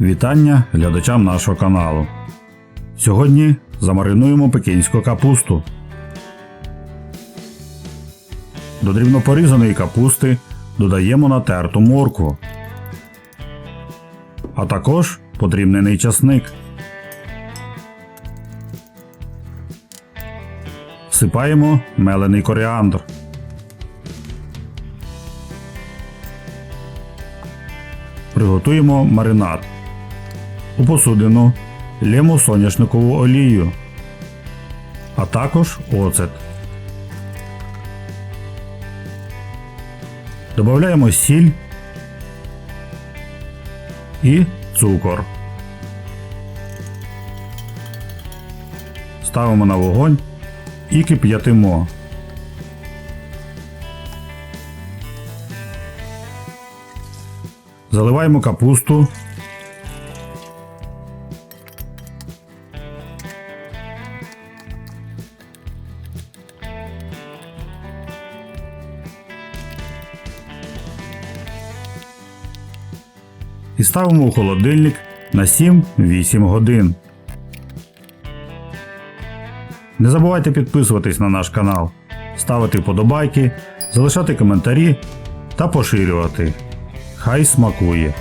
Вітання глядачам нашого каналу. Сьогодні замаринуємо пекінську капусту. До дрібнопорізаної капусти додаємо натерту моркву, а також подрібнений часник. Всипаємо мелений коріандр. Приготуємо маринад. У посудину лємо соняшникову олію, а також оцет. Додаємо сіль і цукор. Ставимо на вогонь і кип'ятимо. Заливаємо капусту. І ставимо у холодильник на 7-8 годин. Не забувайте підписуватись на наш канал, ставити вподобайки, залишати коментарі та поширювати. Хай смакує!